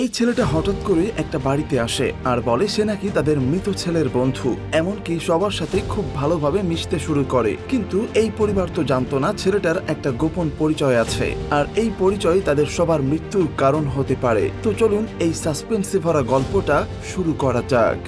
এই ছেলেটা হঠাৎ করে একটা বাড়িতে আসে আর বলে সে নাকি তাদের মৃত ছেলের বন্ধু। এমনকি সবার সাথে খুব ভালোভাবে মিশতে শুরু করে। কিন্তু এই পরিবার তো জানতো না ছেলেটার একটা গোপন পরিচয় আছে। আর এই পরিচয় তাদের সবার মৃত্যুর কারণ হতে পারে। তো চলুন এই সাসপেন্সে ভরা গল্পটা শুরু করা যাক।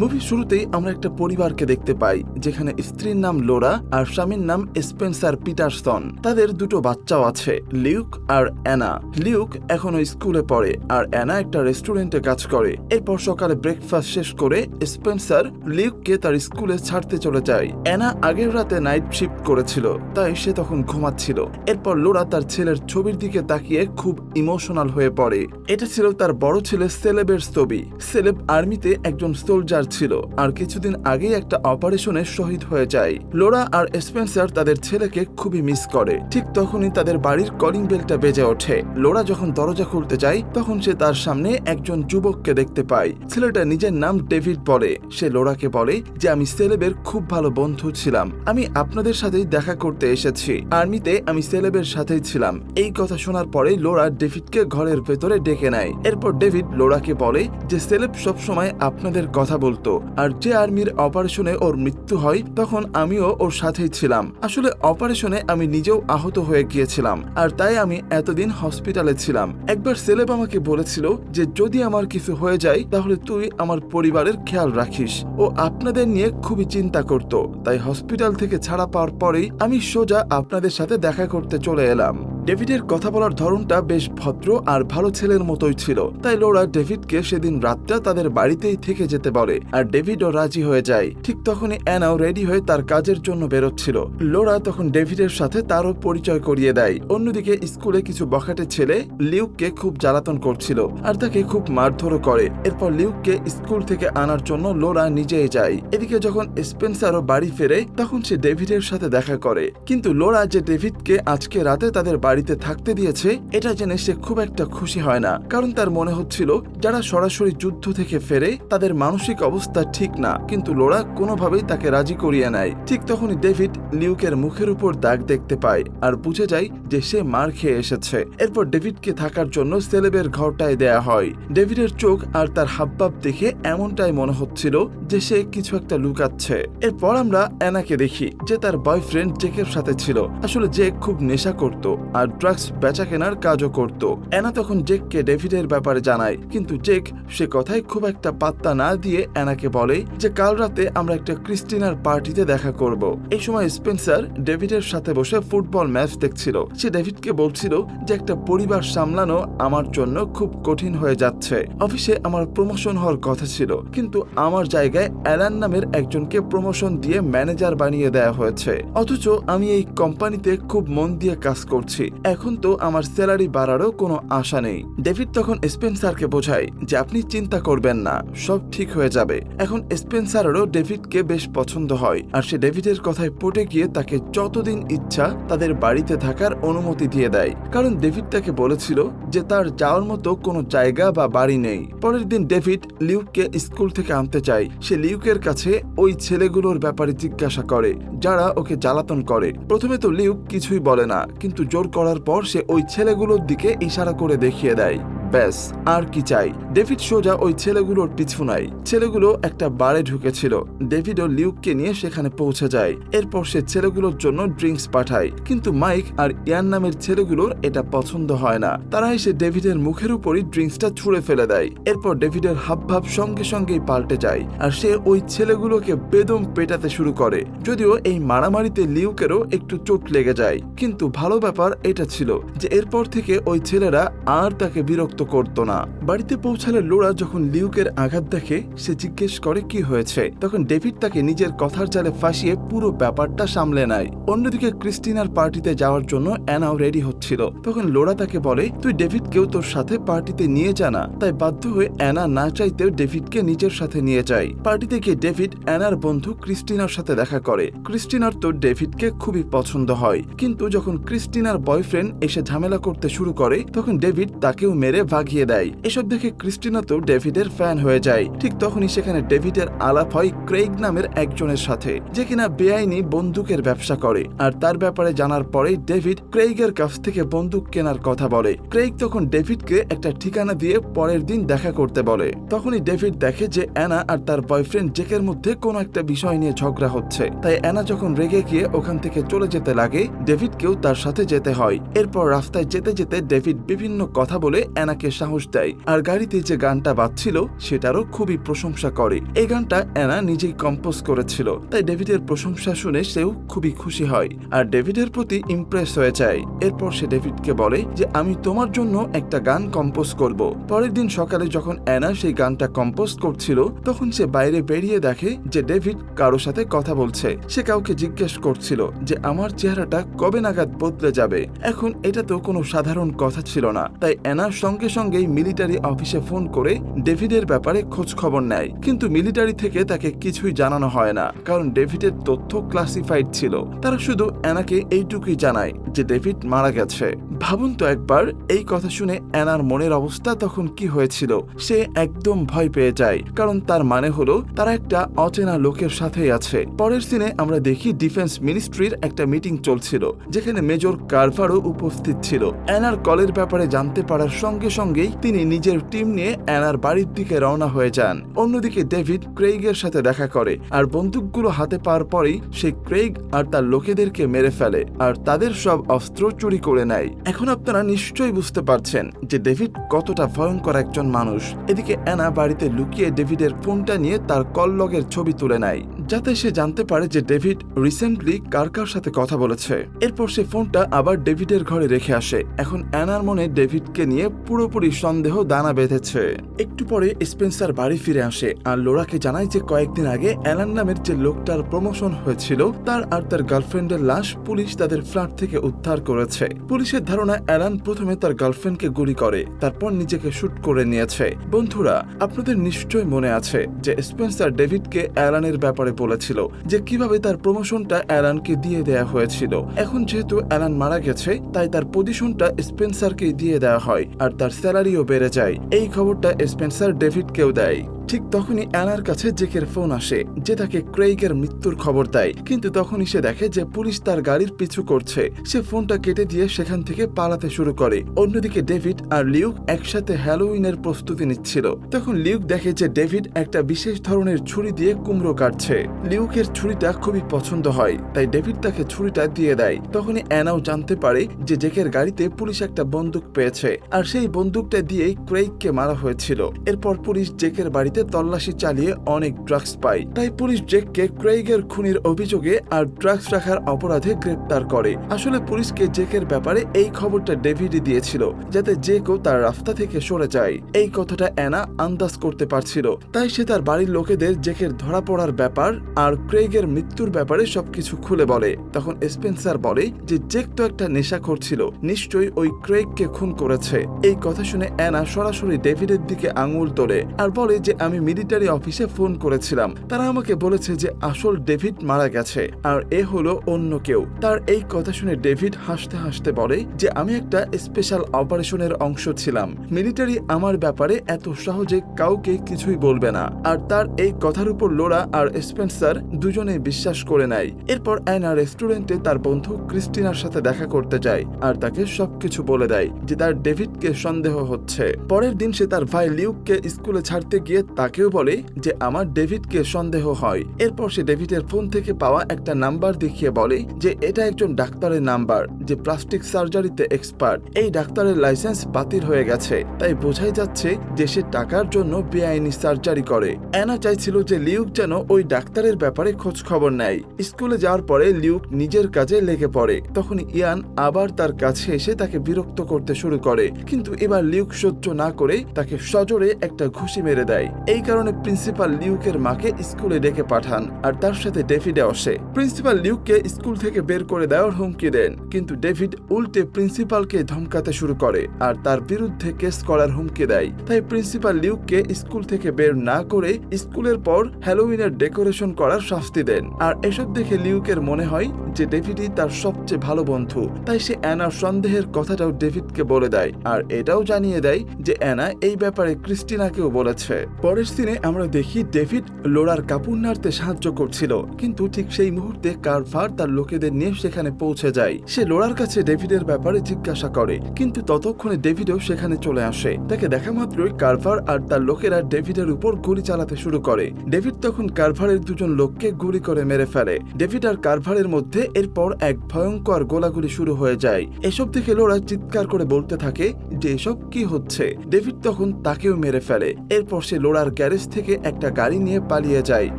মুভির শুরুতেই আমরা একটা পরিবারকে দেখতে পাই, যেখানে স্ত্রীর নাম লোরা আর স্বামীর নাম স্পেন্সার পিটারসন। তাদের দুটো বাচ্চাও আছে, লিউক আর অ্যানা। লিউক এখনও স্কুলে পড়ে আর অ্যানা একটা রেস্টুরেন্টে কাজ করে। এরপর সকালে ব্রেকফাস্ট শেষ করে স্পেন্সার লিউককে তার স্কুলে ছাড়তে চলে যায়। অ্যানা আগের রাতে নাইট শিফট করেছিল, তাই সে তখন ঘুমাচ্ছিল। এরপর লোরা তার ছেলের ছবির দিকে তাকিয়ে খুব ইমোশনাল হয়ে পড়ে। এটা ছিল তার বড় ছেলে সেলেবের ছবি। সেলেব আর্মিতে একজন সোলজার ছিল। আর কিছুদিন আগেই একটা অপারেশনে শহীদ হয়ে যায়। লোরা আর স্পেন্সার তাদের ছেলেকে খুবই মিস করে। ঠিক তখনই তাদের বাড়ির কলিং বেলটা বেজে ওঠে। লোরা যখন দরজা খুলতে যায়, তখন সে তার সামনে একজন যুবককে দেখতে পায়। ছেলেটা নিজের নাম ডেভিড বলে। সে লোরাকে বলে যে, আমি সেলেবের খুব ভালো বন্ধু ছিলাম। আমি আপনাদের সাথেই দেখা করতে এসেছি। আর্মিতে আমি সেলেবের সাথেই ছিলাম। এই কথা শোনার পরে লোরা ডেভিডকে ঘরের ভেতরে ডেকে নেয়। এরপর ডেভিড লোরাকে বলে যে, সেলেব সবসময় আপনাদের কথা বলতো, আর যে আর্মির অপারেশনে ওর মৃত্যু হয়, তখন আমিও ওর সাথেই ছিলাম। আসলে অপারেশনে আমি নিজেও আহত হয়ে গিয়েছিলাম, আর তাই আমি এতদিন হসপিটালে ছিলাম। একবার সেলেব আমাকে বলেছিল যে, যদি আমার কিছু হয়ে যায়, তাহলে তুই আমার পরিবারের খেয়াল রাখিস। ও আপনাদের নিয়ে খুবই চিন্তা করত। তাই হসপিটাল থেকে ছাড়া পাওয়ার পরেই আমি সোজা আপনাদের সাথে দেখা করতে চলে এলাম। ডেভিডের কথা বলার ধরনটা বেশ ভদ্র আর ভালো ছেলের মতোই ছিল। তাই লোরা ডেভিডকে সেদিন রাতটা তাদের বাড়িতেই থেকে যেতে বলে আর ডেভিডও রাজি হয়ে যায়। ঠিক তখনই অ্যানাও রেডি হয়ে তার কাজের জন্য বেরোচ্ছিল। লোরা তখন ডেভিডের সাথে তারও পরিচয় করিয়ে দেয়। অন্যদিকে স্কুলে কিছু বখাটে ছেলে লিউককে খুব জ্বালাতন করছিল আর তাকে খুব মারধরও করে। এরপর লিউককে স্কুল থেকে আনার জন্য লোরা নিজেই যায়। এদিকে যখন স্পেন্সারও বাড়ি ফেরে, তখন সে ডেভিডের সাথে দেখা করে। কিন্তু লোরা যে ডেভিডকে আজকে রাতে তাদের বাড়িতে থাকতে দিয়েছে, এটা জেনে সে খুব একটা খুশি হয় না। কারণ তার মনে হচ্ছিল, যারা সরাসরি যুদ্ধ থেকে ফেরে, তাদের মানসিক অবস্থা ঠিক না। কিন্তু লোরা কোনোভাবেই তাকে রাজি করিয়ে নেয়। ঠিক তখনই ডেভিড লিউকের মুখের উপর দাগ দেখতে পায়, আর বুঝে যায় যে সে মার খেয়ে এসেছে। এরপর ডেভিডকে থাকার জন্য সেলেবের ঘরটায় দেয়া হয়। ডেভিডের চোখ আর তার হাবভাব দেখে এমনটাই মনে হচ্ছিল যে সে কিছু একটা লুকাচ্ছে। এরপর আমরা অ্যানাকে দেখি, যে তার বয়ফ্রেন্ড জেকের সাথে ছিল। আসলে জেক খুব নেশা করত, আর ড্রাগস বেচা কেনার কাজও করত। অ্যানা তখন জেককে ডেভিডের ব্যাপারে জানায়। কিন্তু জেক সে কথায় খুব একটা পাত্তা না দিয়ে অ্যানাকে বলে যে, কাল রাতে আমরা একটা ক্রিস্টিনার পার্টিতে দেখা করব। এই সময় স্পেন্সার ডেভিডের সাথে বসে ফুটবল ম্যাচ দেখছিল। সে ডেভিডকে বলছিল যে, একটা পরিবার সামলানো আমার জন্য খুব কঠিন হয়ে যাচ্ছে। অফিসে আমার প্রমোশন হওয়ার কথা ছিল। কিন্তু আমার জায়গায় অ্যালান নামের একজনকে প্রমোশন দিয়ে ম্যানেজার বানিয়ে দেওয়া হয়েছে। অথচ আমি এই কোম্পানিতে খুব মন দিয়ে কাজ করছি। এখন তো আমার স্যালারি বাড়ারও কোনো আশা নেই। ডেভিড তখন স্পেন্সারকে বোঝায় যে আপনি চিন্তা করবেন না, সব ঠিক হয়ে যাবে। এখন স্পেন্সারেরও ডেভিডকে বেশ পছন্দ হয়, আর সে ডেভিডের কথায় পটে গিয়ে তাকে যতদিন ইচ্ছা তাদের বাড়িতে থাকার অনুমতি দিয়ে দেয়। কারণ ডেভিড তাকে বলেছিল যে তার যাওয়ার মতো কোনো জায়গা বা বাড়ি নেই। পরের দিন ডেভিড লিউককে স্কুল থেকে আনতে চায়। সে লিউকের কাছে ওই ছেলেগুলোর ব্যাপারে জিজ্ঞাসা করে, যারা ওকে জ্বালাতন করে। প্রথমে তো লিউক কিছুই বলে না, কিন্তু জোর করার পর সে ওই ছেলেগুলোর দিকে ইশারা করে দেখিয়ে দেয়। ব্যাস, আর কি চাই? ডেভিড সোজা ওই ছেলেগুলোর পিছু নাই। ছেলেগুলো একটা বারে ঢুকেছিল। ডেভিড ও লিউককে নিয়ে সেখানে পৌঁছে যায়। এরপর সে ছেলেগুলোর জন্য ড্রিঙ্কস পাঠায়। কিন্তু মাইক আর ইয়ান নামের ছেলেগুলোর এটা পছন্দ হয় না। তারা এসে ডেভিডের মুখের উপরই ড্রিঙ্কসটা ছুঁড়ে ফেলে দেয়। এরপর ডেভিডের হাবভাব সঙ্গে সঙ্গেই পাল্টে যায়। আর সে ওই ছেলেগুলোকে বেদম পেটাতে শুরু করে। যদিও এই মারামারিতে লিউকেরও একটু চোট লেগে যায়। কিন্তু ভালো ব্যাপার এটা ছিল যে এরপর থেকে ওই ছেলেরা আর তাকে বিরক্ত করতো না। বাড়িতে পৌঁছালে লোরা যখন লিউকের আঘাত দেখে, সে জিজ্ঞেস করে কি হয়েছে। তখন ডেভিড তাকে নিজের কথার জালে ফাঁসিয়ে পুরো ব্যাপারটা সামলে নেয়। অন্যদিকে ক্রিস্টিনার পার্টিতে যাওয়ার জন্য অ্যানাও রেডি হচ্ছিল। তখন লোরা তাকে বলে, তুই ডেভিডকেও তোর সাথে পার্টিতে নিয়ে জানা তাই বাধ্য হয়ে অ্যানা না চাইতেও ডেভিডকে নিজের সাথে নিয়ে যায়। পার্টিতে গিয়ে ডেভিড অ্যানার বন্ধু ক্রিস্টিনার সাথে দেখা করে। ক্রিস্টিনার তো ডেভিডকে খুবই পছন্দ হয়। কিন্তু যখন ক্রিস্টিনার বয়ফ্রেন্ড এসে ঝামেলা করতে শুরু করে, তখন ডেভিড তাকেও মেরে ভাগিয়ে দেয়। এসব দেখে ক্রিস্টিনা তো ডেভিডের ফ্যান হয়ে যায়। ঠিক তখনই সেখানে ডেভিডের আলাপ হয় ক্রেইগ নামের একজনের সাথে, যে কিনা বেআইনি বন্দুকের ব্যবসা করে। আর তার ব্যাপারে জানার পরেই ডেভিড ক্রেইগের কাছ থেকে বন্দুক কেনার কথা বলে। ক্রেইগ তখন ডেভিডকে একটা ঠিকানা দিয়ে পরের দিন দেখা করতে বলে। তখনই ডেভিড দেখে যে অ্যানা আর তার বয়ফ্রেন্ড জেকের মধ্যে কোনো একটা বিষয় নিয়ে ঝগড়া হচ্ছে। তাই অ্যানা যখন রেগে গিয়ে ওখান থেকে চলে যেতে লাগে, ডেভিডকেও তার সাথে যেতে হয়। এরপর রাস্তায় যেতে যেতে ডেভিড বিভিন্ন কথা বলে অ্যানাকে সাহস দেয়। আর গাড়িতে যে গানটা বাজছিল, সেটারও খুবই প্রশংসা করে। এই গানটা অ্যানা নিজেই কম্পোজ করেছিল। তাই ডেভিডের প্রশংসা শুনে সেও খুবই খুশি হয়। আর ডেভিডের প্রতি ইমপ্রেস হয়ে যায়। এরপর সে ডেভিডকে বলে যে, আমি তোমার জন্য একটা গান কম্পোজ করব। পরের দিন সকালে যখন অ্যানা সেই গানটা কম্পোজ করছিল, তখন সে বাইরে বেরিয়ে দেখে যে ডেভিড কারও সাথে কথা বলছে। সে কাউকে জিজ্ঞেস করছিল যে, আমার চেহারাটা কবে নাগাদ বদলে যাবে? এখন এটা তো কোনো সাধারণ কথা ছিল না। তাই অ্যানা সঙ্গে সঙ্গেই মিলিটারি অফিসে ফোন করে ডেভিডের ব্যাপারে খোঁজ খবর নেয়। কিন্তু মিলিটারি থেকে তাকে কিছুই জানানো হয় না, কারণ ডেভিডের তথ্য ক্লাসিফাইড ছিল। তারা শুধু অ্যানাকে এইটুকুই জানায় যে ডেভিড মারা গেছে। ভাবুন তো একবার, এই কথা শুনে অ্যানার মনের অবস্থা তখন কি হয়েছিল, সে একদম ভয় পেয়ে যায়। কারণ তার মানে হলো, তারা একটা অচেনা লোকের সাথেই আছে। পরের সিনে আমরা দেখি ডিফেন্স মিনিস্ট্রির একটা মিটিং চলছিল, যেখানে মেজর কারভারও উপস্থিত ছিল। অ্যানার কলের ব্যাপারে জানতে পারার সঙ্গে সঙ্গেই তিনি নিজের টিম নিয়ে অ্যানার বাড়ির দিকে রওনা হয়ে যান। অন্যদিকে ডেভিড ক্রেইগের সাথে দেখা করে, আর বন্দুকগুলো হাতে পাওয়ার পরেই সে ক্রেইগ আর তার লোকেদেরকে মেরে ফেলে, আর তাদের সব অস্ত্র চুরি করে নেয়। এখন আপনারা নিশ্চয়ই বুঝতে পারছেন যে ডেভিড কতটা ভয়ঙ্কর একজন মানুষ। এদিকে অ্যানা বাড়িতে লুকিয়ে ডেভিডের ফোনটা নিয়ে তার কল লগের ছবি তুলে নেয়, যাতে সে জানতে পারে যে ডেভিড রিসেন্টলি কার কার সাথে কথা বলেছে। এরপর সে ফোনটা আবার ডেভিডের ঘরে রেখে আসে। এখন অ্যানার মনে ডেভিডকে নিয়ে পুরোপুরি সন্দেহ দানা বেঁধেছে। একটু পরে স্পেন্সার বাড়ি ফিরে আসে আর লোরাকে জানায় যে কয়েকদিন আগে অ্যালান নামের যে লোকটার প্রমোশন হয়েছিল, তার আর তার গার্লফ্রেন্ডের লাশ পুলিশ তাদের ফ্ল্যাট থেকে উদ্ধার করেছে। পুলিশের ধারণা, অ্যালান প্রথমে তার গার্লফ্রেন্ডকে গুলি করে, তারপর নিজেকে শুট করে নিয়েছে। বন্ধুরা, আপনাদের নিশ্চয় মনে আছে যে স্পেন্সার ডেভিডকে অ্যালানের ব্যাপারে বলেছিল যে কীভাবে তার প্রমোশনটা অ্যালানকে দিয়ে দেয়া হয়েছিল। এখন যেহেতু অ্যালান মারা গেছে, তাই তার পজিশনটা স্পেন্সারকে দিয়ে দেওয়া হয়, আর তার স্যালারিও বেড়ে যায়। এই খবরটা স্পেন্সার ডেভিডকেও দেয়। ঠিক তখনই অ্যানার কাছে জেকের ফোন আসে, যে তাকে ক্রেইগের মৃত্যুর খবর দেয়। কিন্তু তখনই সে দেখে যে পুলিশ তার গাড়ির পিছু করছে। সে ফোনটা কেটে দিয়ে সেখান থেকে পালাতে শুরু করে। অন্যদিকে ডেভিড আর লিউক একসাথে হ্যালোউইনের প্রস্তুতি নিচ্ছিল। তখন লিউক দেখে যে ডেভিড একটা বিশেষ ধরনের ছুরি দিয়ে কুমড়ো কাটছে। লিউকের ছুরিটা খুবই পছন্দ হয়, তাই ডেভিড তাকে ছুরিটা দিয়ে দেয়। তখনই অ্যানাও জানতে পারে যে জেকের গাড়িতে পুলিশ একটা বন্দুক পেয়েছে, আর সেই বন্দুকটা দিয়েই ক্রেইগকে মারা হয়েছিল। এরপর পুলিশ জেকের বাড়িতে বাড়িতে তল্লাশি চালিয়ে অনেক ড্রাগস পায়। তাই পুলিশ জেককে ক্রেইগের খুনির অভিযোগে আর ড্রাগস রাখার অপরাধে গ্রেপ্তার করে। আসলে পুলিশকে জেকের ব্যাপারে এই খবরটা ডেভিডই দিয়েছিল, যাতে জেকও তার রাস্তা থেকে সরে যায়। এই কথাটা অ্যানা আন্দাজ করতে পারছিল। তাই সে তার বাড়ির লোকেদের জেকের ধরা পড়ার ব্যাপার আর ক্রেইগের মৃত্যুর ব্যাপারে সবকিছু খুলে বলে। তখন স্পেন্সার বলে যে জেক তো একটা নেশা করছিল নিশ্চয়ই ওই ক্রেইগকে খুন করেছে। এই কথা শুনে অ্যানা সরাসরি ডেভিডের দিকে আঙুল তোলে আর বলে যে আমি মিলিটারি অফিসে ফোন করেছিলাম। তারা আমাকে বলেছে যে আসল ডেভিড মারা গেছে, আর এ হলো অন্য কেউ। তার এই কথা শুনে ডেভিড হাসতে হাসতে বলে যে আমি একটা স্পেশাল অপারেশনের অংশ ছিলাম। মিলিটারি আমার ব্যাপারে এত সহজে কাউকে কিছুই বলবে না। আর তার এই কথার উপর লোরা আর স্পেন্সার দুজনে বিশ্বাস করে নেয়। এরপর অ্যানা রেস্টুরেন্টে তার বন্ধু ক্রিস্টিনার সাথে দেখা করতে যায়, আর তাকে সবকিছু বলে দেয় যে তার ডেভিডকে সন্দেহ হচ্ছে। পরের দিন সে তার ভাই লিউককে স্কুলে ছাড়তে গিয়ে তাকেও বলে যে আমার ডেভিডকে সন্দেহ হয়। এরপর সে ডেভিডের ফোন থেকে পাওয়া একটা নাম্বার দেখিয়ে বলে যে এটা একজন ডাক্তারের নাম্বার, যে প্লাস্টিক সার্জারিতে এক্সপার্ট। এই ডাক্তারের লাইসেন্স বাতিল হয়ে গেছে, তাই বোঝাই যাচ্ছে যে সে টাকার জন্য বেআইনি সার্জারি করে। অ্যানা চাইছিল যে লিউক যেন ওই ডাক্তারের ব্যাপারে খোঁজ খবর নেয়। স্কুলে যাওয়ার পরে লিউক নিজের কাজে লেগে পড়ে। তখন ইয়ান আবার তার কাছে এসে তাকে বিরক্ত করতে শুরু করে। কিন্তু এবার লিউক সহ্য না করে তাকে সজোরে একটা ঘুষি মেরে দেয়। এই কারণে প্রিন্সিপাল লিউকের মাকে স্কুলে ডেকে পাঠান, আর তার সাথে ডেভিডে আসে। প্রিন্সিপাল লিউককে স্কুল থেকে বের করে দেওয়ার হুমকি দেন, কিন্তু ডেভিড উল্টে প্রিন্সিপালকে ধমকাতে শুরু করে, আর তার বিরুদ্ধে কেস করার হুমকি দেয়। তাই প্রিন্সিপাল লিউককে স্কুল থেকে বের না করে স্কুলের পর হ্যালোউইনের ডেকোরেশন করার শাস্তি দেন। আর এসব দেখে লিউকের মনে হয় যে ডেভিডই তার সবচেয়ে ভালো বন্ধু। তাই সে অ্যানার সন্দেহের কথাটাও ডেভিডকে বলে দেয়, আর এটাও জানিয়ে দেয় যে অ্যানা এই ব্যাপারে ক্রিস্টিনাকেও বলেছে। পরের দিনে আমরা দেখি ডেভিড লোরার কাপড় নাড়তে সাহায্য করছিল, কিন্তু ঠিক সেই মুহূর্তে কারভার তার লোকেদের নিয়ে সেখানে পৌঁছে যায়। সে লোরার কাছে ডেভিডের ব্যাপারে জিজ্ঞাসা করে, কিন্তু ততক্ষণে ডেভিডও সেখানে চলে আসে। তাকে দেখা মাত্রই কারভার আর তার লোকেরা ডেভিডের উপর গুলি চালাতে শুরু করে। ডেভিড তখন কারভারের দুজন লোককে গুলি করে মেরে ফেলে। ডেভিড আর কারভারের মধ্যে এরপর এক ভয়ঙ্কর গোলাগুলি শুরু হয়ে যায়। এসব দেখে লোরা চিৎকার করে বলতে থাকে যে, এসব কি হচ্ছে? ডেভিড তখন তাকেও মেরে ফেলে। এরপর সে লোরার গ্যারেজ থেকে একটা গাড়ি নিয়ে পালিয়ে যায়।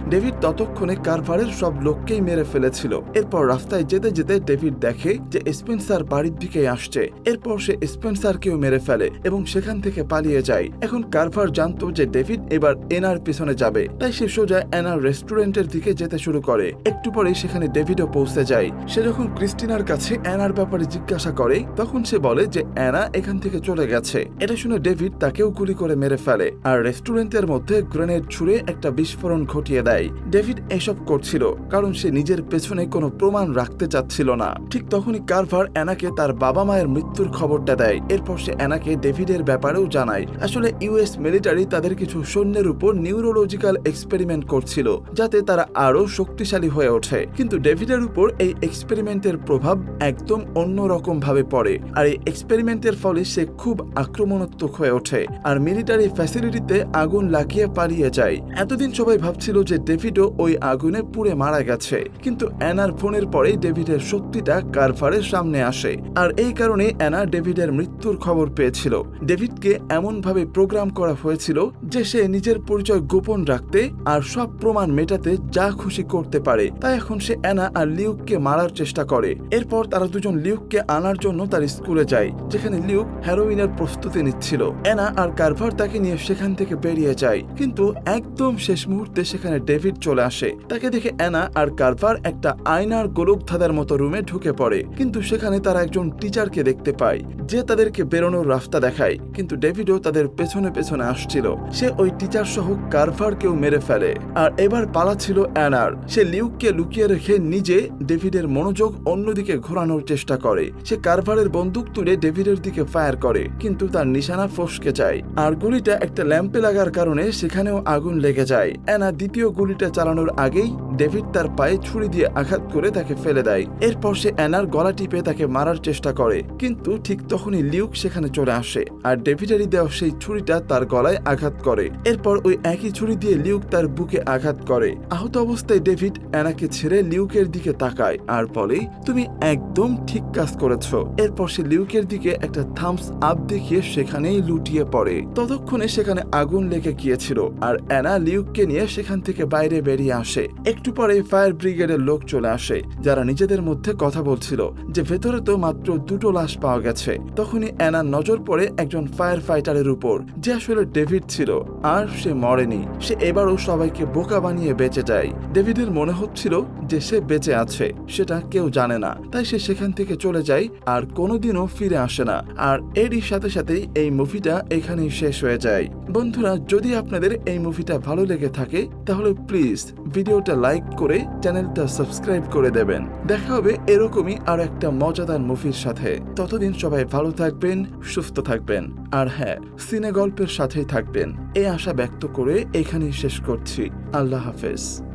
ডেভিড ততক্ষণে কারভারের সব লোককেই মেরে ফেলেছিল। এরপর রাস্তায় যেতে যেতে ডেভিড দেখে যে স্পেন্সার বাড়ির দিকে আসছে। এরপর সে স্পেন্সারকেও মেরে ফেলে এবং সেখান থেকে পালিয়ে যায়। এখন কারভার জানতো যে ডেভিড এবার এনার পিছনে যাবে। তাই সে সোজা এনার রেস্টুরেন্টের দিকে যেতে শুরু করে। একটু পরেই সেখানে ডেভিডও পৌঁছে যায়। সে যখন ক্রিস্টিনার কাছে অ্যানার ব্যাপারে জিজ্ঞাসা করে, তখন সে বলে যে অ্যানা এখান থেকে চলে গেছে। এটা শুনে ডেভিড তাকেও গুলি করে মেরে ফেলে। আর রেস্টুরেন্টের মধ্যে গ্রেনেড ছুড়ে একটা বিস্ফোরণ ঘটিয়ে দেয়। ডেভিড এসব করছিল, কারণ সে নিজের পেছনে কোনো প্রমাণ রাখতে চাচ্ছিল না। ঠিক তখনই কারভার অ্যানাকে তার বাবা মায়ের মৃত্যুর খবরটা দেয়। এরপর সে অ্যানাকে ডেভিডের ব্যাপারেও জানায়। আসলে ইউএস মিলিটারি তাদের কিছু সৈন্যের উপর নিউরোলজিক্যাল এক্সপেরিমেন্ট করছিল, যাতে তারা আরও শক্তিশালী হয়ে ওঠে। কিন্তু ডেভিডের উপর এই এক্সপেরিমেন্টের প্রভাব একদম অন্যরকম ভাবে পড়ে, আর এই এক্সপেরিমেন্টের ফলে সে খুব আক্রমণাত্মক হয়ে ওঠে। আর মিলিটারি ফ্যাসিলিটিতে আগুন লাগিয়ে পালিয়ে যায়। এতদিন সবাই ভাবছিল যে ডেভিডও ওই আগুনে পুড়ে মারা গেছে। কিন্তু অ্যানার ফোনের পরেই ডেভিডের সত্যিটা কারভারের সামনে আসে। আর এই কারণে অ্যানা ডেভিডের মৃত্যুর খবর পেয়েছিল। ডেভিডকে এমনভাবে প্রোগ্রাম করা হয়েছিল যে সে নিজের পরিচয় গোপন রাখতে আর সব প্রমাণ মেটাতে যা খুশি করতে পারে। তাই এখন সে অ্যানা আর লিউককে মারার চেষ্টা করে। এরপর তারা দুজন লিউককে আনার জন্য তার স্কুলে যায়, যেখানে লিউক হ্যারোইনের প্রস্তুতি নিচ্ছিল। অ্যানা আর কারভার তাকে নিয়ে সেখান থেকে বেরিয়ে যায়। কিন্তু একদম শেষ মুহূর্তে সেখানে ডেভিড চলে আসে। তাকে দেখে অ্যানা আর কারভার একটা আয়নার গোলকধাঁধার মতো রুমে ঢুকে পড়ে। কিন্তু সেখানে তারা একজন টিচারকে দেখতে পায়, যে তাদেরকে বেরোনোর রাস্তা দেখায়। কিন্তু ডেভিডও তাদের পেছনে পেছনে আসছিল। সে ওই টিচার সহ কারভারকেও মেরে ফেলে। আর এবার পালা ছিল অ্যানার। সে লিউককে লুকিয়ে রেখে নিজে ডেভিডের মনোযোগ অন্যদিকে ঘোরানোর চেষ্টা করে। সে কারভারের বন্দুক তুলে ডেভিডের দিকে ফায়ার করে। কিন্তু তার নিশানা ফসকে যায়। আর গুলিটা একটা ল্যাম্পে লাগার কারণে সেখানেও আগুন লেগে যায়। অ্যানা দ্বিতীয় গুলিটা চালানোর আগেই ডেভিড তার পায়ে ছুরি দিয়ে আঘাত করে তাকে ফেলে দেয়। এরপর সে অ্যানার গলা টিপে তাকে মারার চেষ্টা করে, কিন্তু ঠিক তখনই লিউক সেখানে চলে আসে আর ডেভিডেরই দেওয়া সেই ছুরিটা তার গলায় আঘাত করে। এরপর ওই একই ছুরি দিয়ে লিউক তার বুকে আঘাত করে। আহত অবস্থায় ডেভিড অ্যানাকে ছেড়ে লিউকের দিকে তাকায় আর বলে, তুমি একদম ঠিক কাজ করেছ। এরপর সে লিউকের দিকে একটা থামস আপ দেখিয়ে সেখানেই লুটিয়ে পড়ে। ততক্ষণে সেখানে আগুন লেগে গিয়েছিল আর অ্যানা লিউককে নিয়ে সেখান থেকে বাইরে বেরিয়ে আসে। একটু পরে ফায়ার ব্রিগেডের লোক চলে আসে, যারা নিজেদের মধ্যে কথা বলছিল যে ভেতরে তো মাত্র দুটো লাশ পাওয়া গেছে। তখনই অ্যানার নজর পড়ে একজন ফায়ার ফাইটারের উপর, যে আসলে ডেভিড ছিল, আর সে মরেনি। সে এবারও সবাইকে বোকা বানিয়ে বেঁচে যায়। ডেভিডের মনে হচ্ছিল যে সে বেঁচে আছে, সেটা কেউ জানে না। তাই সে সেখান থেকে চলে যায় আর কোনোদিনও ফিরে আসে না। আর এরই সাথে সাথেই এই মুভিটা এখানেই শেষ হয়ে যায়। বন্ধুরা, যদি আপনাদের এই মুভিটা ভালো লেগে থাকে, তাহলে প্লিজ ভিডিওটা লাইক করে চ্যানেলটা সাবস্ক্রাইব করে দেবেন। দেখা হবে এরকমই আর একটা মজাদার মুভির সাথে। ততদিন সবাই ভালো থাকবেন, সুস্থ থাকবেন। আর হ্যাঁ সিনে গল্পের সাথেই থাকবেন। এই আশা ব্যক্ত করে এখানেই শেষ করছি। আল্লাহ হাফেজ।